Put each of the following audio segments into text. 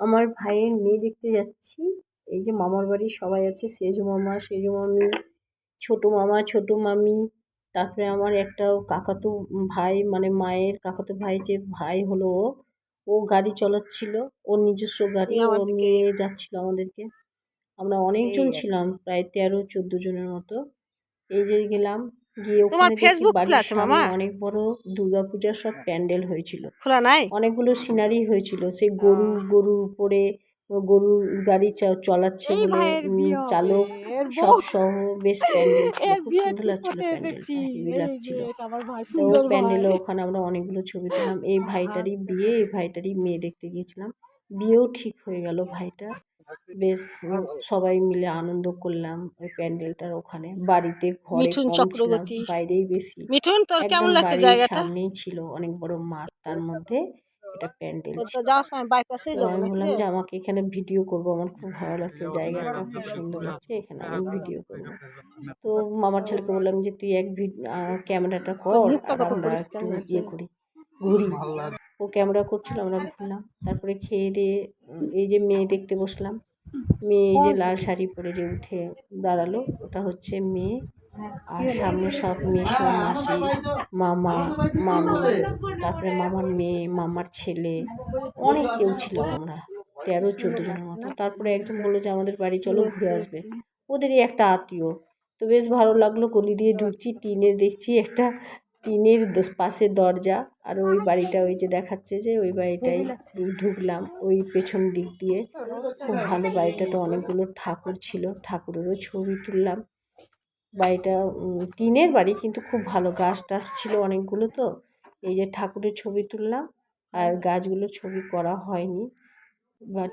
আমার ভাইয়ের মেয়ে দেখতে যাচ্ছি। এই যে মামার বাড়ির সবাই আছে সেজু মামা সেজু মামি ছোটো মামা ছোটো মামি তারপরে আমার একটা কাকাতো ভাই মানে মায়ের কাকাতো ভাই যে ভাই হলো ও ও গাড়ি চালাচ্ছিল ওর নিজস্ব গাড়ি ও নিয়ে যাচ্ছিল আমাদেরকে। আমরা অনেকজন ছিলাম প্রায় তেরো চোদ্দ জনের মতো। এই যে গেলাম গিয়ে ওখানে দেখি বাড়ির সামনে অনেক বড় দুর্গাপূজার সব প্যান্ডেল হয়েছিল। খোলা নাই? অনেকগুলো সিনারি হয়েছিল। সেই গরু গরুর উপরে গরুর গাড়ি চলাচ্ছে বলে চালক সব সহ বেশ প্যান্ডেল ছিল খুব সুন্দর লাগছিল লাগছিল তো প্যান্ডেলে ওখানে আমরা অনেকগুলো ছবি তুললাম। এই ভাইটারই বিয়ে এই ভাইটারই মেয়ে দেখতে গিয়েছিলাম। বিয়েও ঠিক হয়ে গেল ভাইটা। বেশ সবাই মিলে আনন্দ করলাম ওই প্যান্ডেলটার ওখানে। বাড়িতে ঘরে চক্রবর্তী বাইরেই বেশি। মিঠুন তোর কেমন লাগছে জায়গাটা? সামনেই ছিল অনেক বড় মাঠ তার মধ্যে এটা প্যান্ডেল যাওয়ার সময় বাইপাসে আমি বললাম যে আমাকে এখানে ভিডিও করব আমার খুব ভালো লাগছে জায়গাটা খুব সুন্দর লাগছে এখানে আমি ভিডিও করব। তো মামার ছেলেকে বললাম যে তুই এক ক্যামেরাটা কর আমরা একটু ইয়ে করি ঘুরি। ও ক্যামেরা করছিল, আমরা ঘুরলাম তারপরে খেয়ে দিয়ে এই যে মেয়ে দেখতে বসলাম, মেয়ে এই যে লাল শাড়ি পরে যে উঠে দাঁড়াল, ওটা হচ্ছে মেয়ে, আর সামনে সব মেশো মাসি, মামা, মামি, তারপরে মামার মেয়ে, মামার ছেলে, অনেক কেউ ছিল আমরা, তেরো, চোদ্দ জনের মতো, তারপরে একজন বলল যে, আমাদের বাড়ি চলো ঘুরে আসবে। ওদেরই একটা আত্মীয়, তো বেশ ভালো লাগল, গলি দিয়ে ঢুকছি টিনে দেখছি একটা টিনের পাশে দরজা আর ওই বাড়িটা ওই যে দেখাচ্ছে যে ওই বাড়িটাই ঢুকলাম ওই পেছন দিক দিয়ে। খুব ভালো বাড়িটাতে অনেকগুলো ঠাকুর ছিল ঠাকুরেরও ছবি তুললাম। বাড়িটা টিনের বাড়ি কিন্তু খুব ভালো গাছ টাছ ছিল অনেকগুলো তো এই যে ঠাকুরের ছবি তুললাম আর গাছগুলোর ছবি করা হয়নি। বাট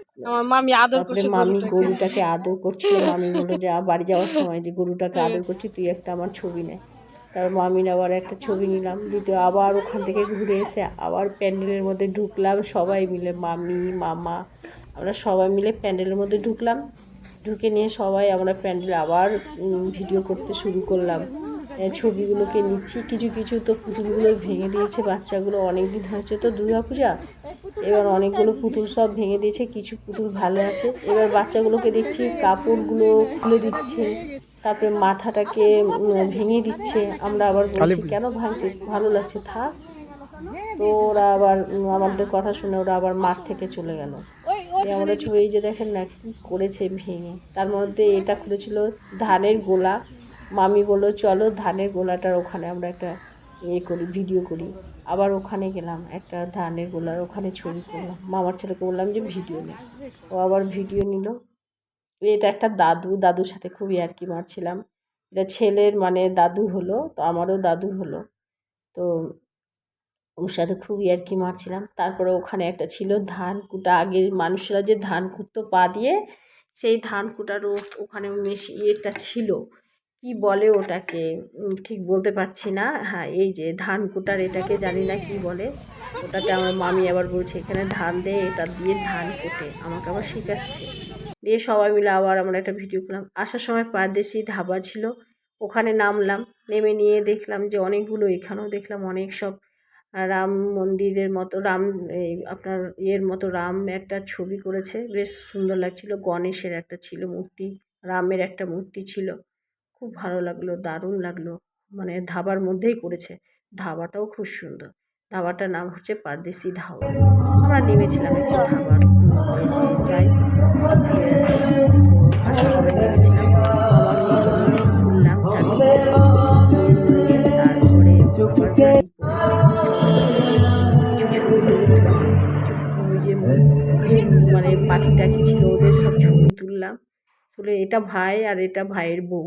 মামি আদর মামি গরুটাকে। আদর করছিল মামি বলল যে বাড়ি যাওয়ার সময় যে গরুটাকে আদর করছি তুই একটা আমার ছবি নেয় তারপর মামির আবার একটা ছবি নিলাম দ্বিতীয় আবার ওখান থেকে ঘুরে এসে আবার প্যান্ডেলের মধ্যে ঢুকলাম, সবাই মিলে মামি, মামা, আমরা সবাই মিলে প্যান্ডেলের মধ্যে ঢুকলাম। ঢুকে নিয়ে সবাই আমরা প্যান্ডেল আবার ভিডিও করতে শুরু করলাম। ছবিগুলোকে নিচ্ছি, কিছু কিছু তো পুতুলগুলো ভেঙে দিয়েছে, বাচ্চাগুলো অনেক দিন হয়েছে তো দুর্গা পূজা এবার অনেকগুলো পুতুল সব ভেঙে দিয়েছে, কিছু পুতুল ভালো আছে। এবার বাচ্চাগুলোকে দেখছি, কাপড়গুলো খুলে দিচ্ছে। তারপরে মাথাটাকে ভেঙে দিচ্ছে। আমরা আবার বলছি কেন ভাঙছিস? ভালো লাগছে থাক। তো ওরা আবার আমাদের কথা শুনে ওরা আবার মাঠ থেকে চলে গেল। আমরা ছবি এই যে দেখেন না কী করেছে ভেঙে। তার মধ্যে এটা করেছিল ধানের গোলা। মামি বলল চলো ধানের গোলাটার ওখানে আমরা একটা ইয়ে করি ভিডিও করি। আবার ওখানে গেলাম একটা ধানের গোলার ওখানে ছবি করলাম। মামার ছেলেকে বললাম যে ভিডিও নে। ও আবার ভিডিও নিল। এটা একটা দাদু, দাদুর সাথে খুবই আর কি মারছিলাম। এটা ছেলের মানে দাদু হলো, তো আমারও দাদু হলো। তো ওর সাথে খুবই আর কি মারছিলাম। তারপরে ওখানে একটা ছিল ধান কুটা। আগে মানুষরা যে ধান কুটতো পা দিয়ে, সেই ধান কুটারও ওখানে মেশি ইয়েটা ছিল। কি বলে ওটাকে? ঠিক বলতে পারছি না। হ্যাঁ এই যে ধান কুটার এটাকে জানি না কি বলে। ওটাতে আমার মামি আবার বলছে, এখানে ধান দেয় এটা দিয়ে ধান কুটে। আমাকে আবার শেখাচ্ছে। দিয়ে সবাই মিলে আবার আমরা একটা ভিডিও করলাম। আসার সময় পারদেশি ধাবা ছিল, ওখানে নামলাম, নেমে নিয়ে দেখলাম যে অনেকগুলো এখানেও দেখলাম অনেক সব রাম মন্দিরের মতো, রাম আপনার ইয়ের মতো রাম একটা ছবি করেছে, বেশ সুন্দর লাগছিল। গণেশের একটা ছিল মূর্তি, রামের একটা মূর্তি ছিল। খুব ভালো লাগল, দারুণ লাগল। মানে ধাবার মধ্যেই করেছে। ধাবাটাও খুব সুন্দর। ধাবাটার নাম হচ্ছে পারদেশি ধাবা। আমরা নেমেছিলাম একটা ধাবার যাই নেমেছিলাম মানে পাখি ছিল, ওদের সব ছবি তুললাম। তুলে এটা ভাই আর এটা ভাইয়ের বউ।